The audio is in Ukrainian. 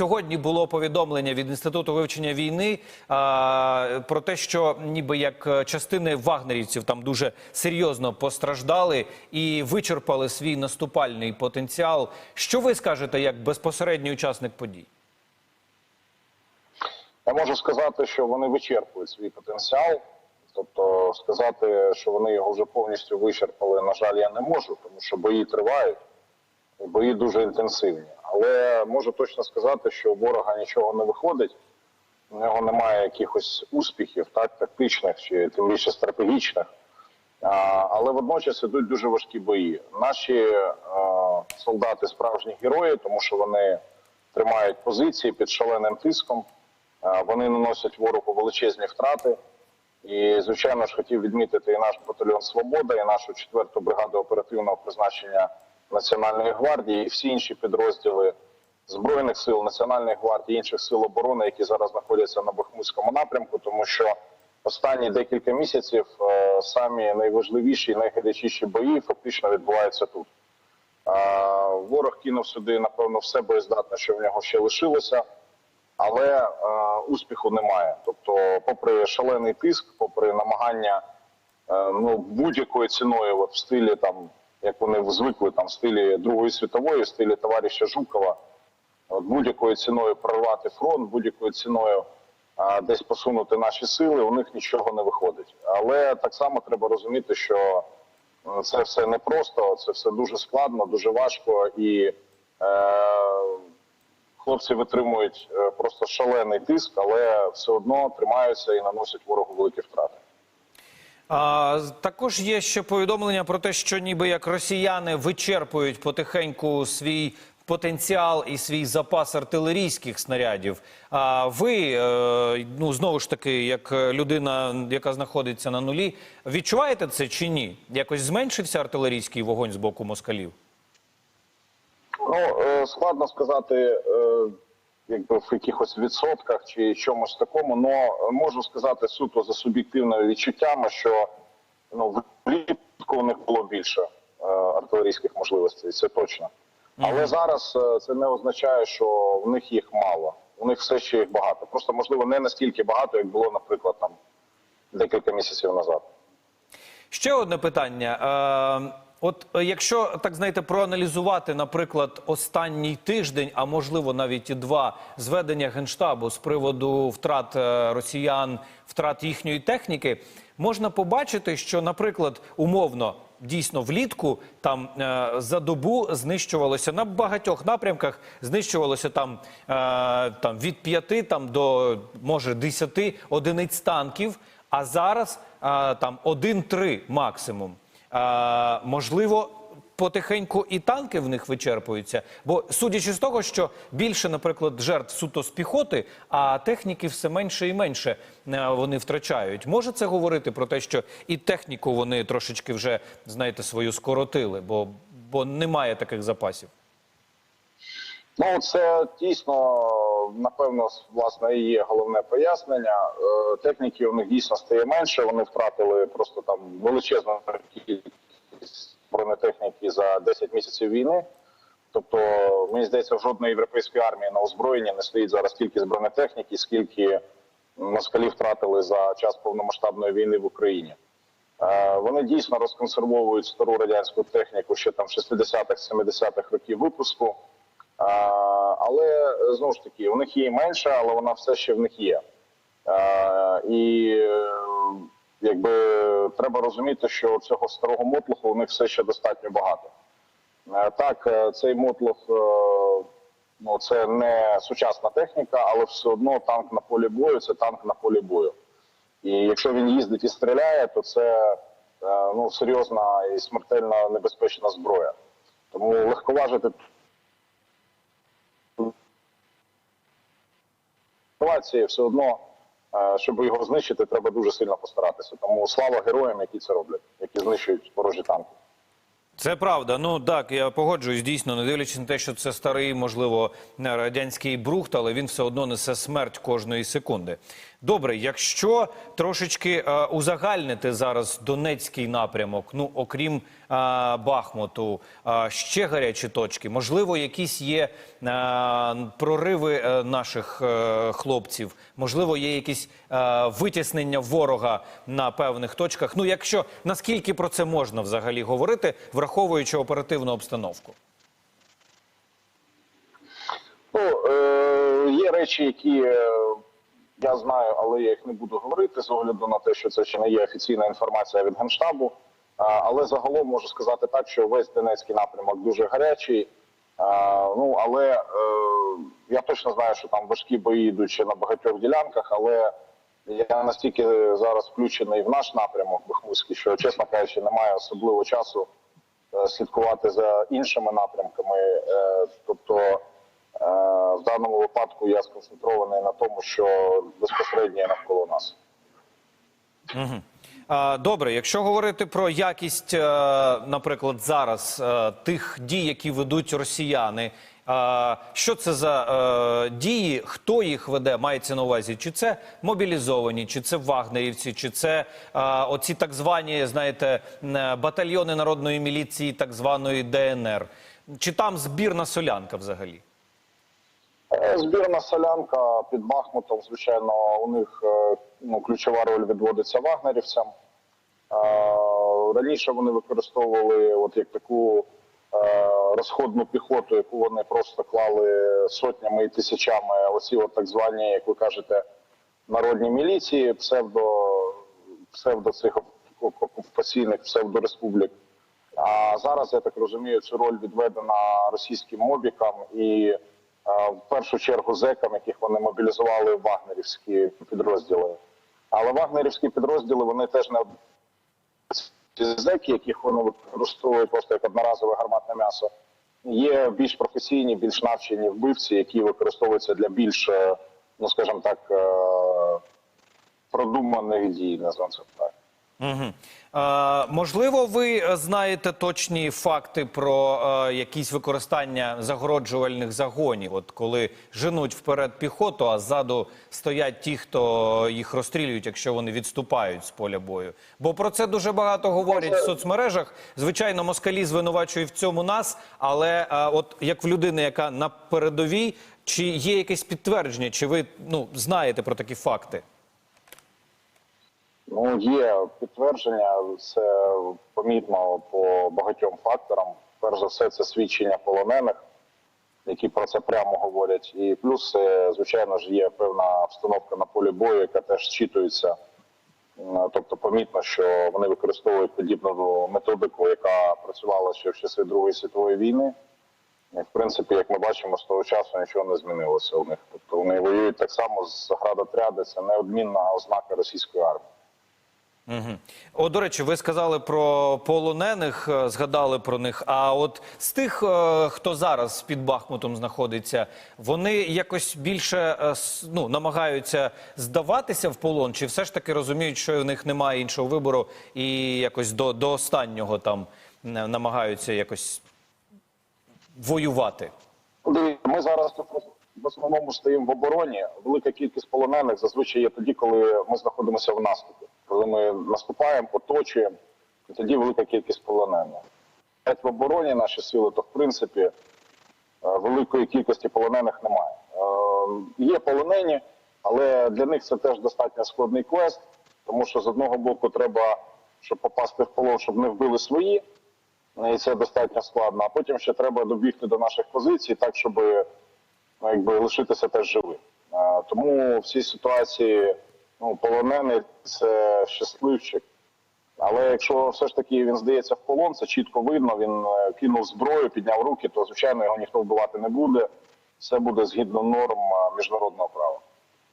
сьогодні було повідомлення від інституту вивчення війни а, про те, що ніби як е, частини вагнерівців там дуже серйозно постраждали і вичерпали свій наступальний потенціал. Що ви скажете як безпосередній учасник подій? Я можу сказати, що вони вичерпують свій потенціал. Тобто сказати, що вони його вже повністю вичерпали, на жаль, я не можу, тому що бої тривають, бої дуже інтенсивні. Але можу точно сказати, що у ворога нічого не виходить, у нього немає якихось успіхів, так, тактичних чи тим більше стратегічних. Але водночас ідуть дуже важкі бої. Наші е, солдати справжні герої, тому що вони тримають позиції під шаленим тиском. Е, Вони наносять ворогу величезні втрати. І, звичайно ж, хотів відмітити і наш батальйон Свобода, і нашу четверту бригаду оперативного призначення Національної гвардії, і всі інші підрозділи Збройних сил, Національної гвардії, інших сил оборони, які зараз знаходяться на Бахмутському напрямку, тому що останні декілька місяців е, самі найважливіші і найгарячіші бої фактично відбуваються тут. Е, Ворог кинув сюди, напевно, все боєздатне, що в нього ще лишилося але е, успіху немає. Тобто, попри шалений тиск, попри намагання ну будь-якою ціною, от в стилі там, як вони звикли, там в стилі Другої світової, в стилі товариша Жукова, будь-якою ціною прорвати фронт, будь-якою ціною е, десь посунути наші сили, у них нічого не виходить. Але так само треба розуміти, що це все непросто, це все дуже складно, дуже важко і. Е, Хлопці витримують е, просто шалений тиск, але все одно тримаються і наносять ворогу великі втрати. Також є ще повідомлення про те, що ніби як росіяни вичерпують потихеньку свій потенціал і свій запас артилерійських снарядів. А ви, е, ну знову ж таки, як людина, яка знаходиться на нулі, відчуваєте це чи ні? Якось зменшився артилерійський вогонь з боку москалів? Ну е, складно сказати, е, якби в якихось відсотках чи чомусь такому. але можу сказати суто за суб'єктивними відчуттями, що ну влітку у них було більше е, артилерійських можливостей, це точно. Але зараз е, це не означає, що в них їх мало. У них все ще їх багато. Просто можливо не настільки багато, як було, наприклад, там декілька місяців назад. Ще одне питання. От е, якщо так знаєте, проаналізувати, наприклад, останній тиждень, а можливо навіть і два зведення генштабу з приводу втрат е, росіян, втрат їхньої техніки, можна побачити, що, наприклад, умовно. Дійсно, влітку там е, за добу знищувалося на багатьох напрямках, знищувалося там, там від п'яти там до може десяти одиниць танків. А зараз там 1-3 максимум. А, можливо, потихеньку і танки в них вичерпуються. Бо судячи з того, що більше, наприклад, жертв суто з піхоти, а техніки все менше і менше е, вони втрачають. Може це говорити про те, що і техніку вони трошечки вже, знаєте, свою скоротили, бо, бо немає таких запасів. Ну, це дійсно, напевно, власне, і є головне пояснення. Е, Техніки у них дійсно стає менше. Вони втратили просто там величезну кількість бронетехніки за 10 місяців війни. Тобто, мені здається, жодної європейської армії на озброєнні не стоїть зараз з бронетехніки, скільки москалі втратили за час повномасштабної війни в Україні. Е, Вони дійсно розконсервовують стару радянську техніку ще там 60-х, 70-х років випуску. Але знову ж таки, у них є менше, але вона все ще в них є. І е, якби треба розуміти, що цього старого мотлуху у них все ще достатньо багато. Так, е, цей мотлух е, ну, це не сучасна техніка, але все одно танк на полі бою це танк на полі бою. І якщо він їздить і стріляє, то це ну, серйозна і смертельно небезпечна зброя. Тому легковажити ситуації все одно, е, щоб його знищити, треба дуже сильно постаратися. Тому слава героям, які це роблять, які знищують ворожі танки. Це правда. Ну так, я погоджуюсь дійсно, не дивлячись на те, що це старий, можливо, радянський брухт, але він все одно несе смерть кожної секунди. Добре, якщо трошечки е, узагальнити зараз Донецький напрямок, ну окрім Бахмуту е, ще гарячі точки? Можливо, якісь є е, прориви е, наших е, хлопців? Можливо, є якісь е, витіснення ворога на певних точках? Ну, якщо наскільки про це можна взагалі говорити, враховуючи оперативну обстановку? Ну, е, є речі, які е, я знаю, але я їх не буду говорити з огляду на те, що це ще не є офіційна інформація від Генштабу. Але загалом можу сказати так, що весь Донецький напрямок дуже гарячий. Ну, але е, я точно знаю, що там важкі бої йдуть ще на багатьох ділянках, але я настільки зараз включений в наш напрямок Бахмутський, що, чесно кажучи, немає особливо часу е, слідкувати за іншими напрямками. Е, Тобто, в даному випадку я сконцентрований на тому, що безпосередньо навколо нас. А, Добре, якщо говорити про якість, е, наприклад, зараз е, тих дій, які ведуть росіяни, е, що це за е, дії, хто їх веде, мається на увазі? Чи це мобілізовані, чи це вагнерівці, чи це е, оці так звані, знаєте, батальйони народної міліції, так званої ДНР? Чи там збірна солянка взагалі? Е, Збірна солянка під Бахмутом, звичайно, у них е, ну, ключова роль відводиться вагнерівцям. Е, Раніше вони використовували от як таку розходну піхоту, яку вони просто клали сотнями і тисячами. Оці от так звані, як ви кажете, народні міліції, псевдо, псевдо цих окупаційних псевдореспублік. А зараз я так розумію, цю роль відведена російським мобікам і в першу чергу зекам, яких вони мобілізували в вагнерівські підрозділи. Але вагнерівські підрозділи вони теж не зеки, яких вони використовують просто як одноразове гарматне м'ясо. Є більш професійні, більш навчені вбивці, які використовуються для більш, е, ну скажімо так, е, продуманих дій, назвемо це так. Угу. Е, можливо, ви знаєте точні факти про е, якісь використання загороджувальних загонів, от коли женуть вперед піхоту, а ззаду стоять ті, хто їх розстрілюють, якщо вони відступають з поля бою. Бо про це дуже багато говорять в соцмережах. Звичайно, москалі звинувачують в цьому нас, але е, от як в людини, яка на передовій, чи є якесь підтвердження, чи ви ну знаєте про такі факти? Ну, є підтвердження, це помітно по багатьом факторам. Перш за все, це свідчення полонених, які про це прямо говорять. І плюс, е, звичайно ж, є певна обстановка на полі бою, яка теж зчитується. Тобто, помітно, що вони використовують подібну методику, яка працювала ще в часи Другої світової війни. І, в принципі, як ми бачимо, з того часу нічого не змінилося у них. Тобто вони воюють так само з заградотряди, це неодмінна ознака російської армії. Угу. О, до речі, ви сказали про полонених, е, згадали про них. А от з тих, е, хто зараз під Бахмутом знаходиться, вони якось більше е, ну, намагаються здаватися в полон, чи все ж таки розуміють, що в них немає іншого вибору, і якось до, до останнього там намагаються якось воювати? Ми зараз в основному стоїмо в обороні. Велика кількість полонених зазвичай є тоді, коли ми знаходимося в наступі. Коли ми наступаємо, оточуємо, і тоді велика кількість полонених. Як в обороні наші сили, то в принципі е, великої кількості полонених немає. Е, Є полонені, але для них це теж достатньо складний квест, тому що з одного боку треба, щоб попасти в полон, щоб не вбили свої, і це достатньо складно. А потім ще треба добігти до наших позицій, так щоб ну, якби лишитися теж живим. Е, Тому в цій ситуації ну, полонений це щасливчик. Але якщо все ж таки він здається в полон, це чітко видно. Він е, кинув зброю, підняв руки, то звичайно його ніхто вбивати не буде. Все буде згідно норм е, міжнародного права.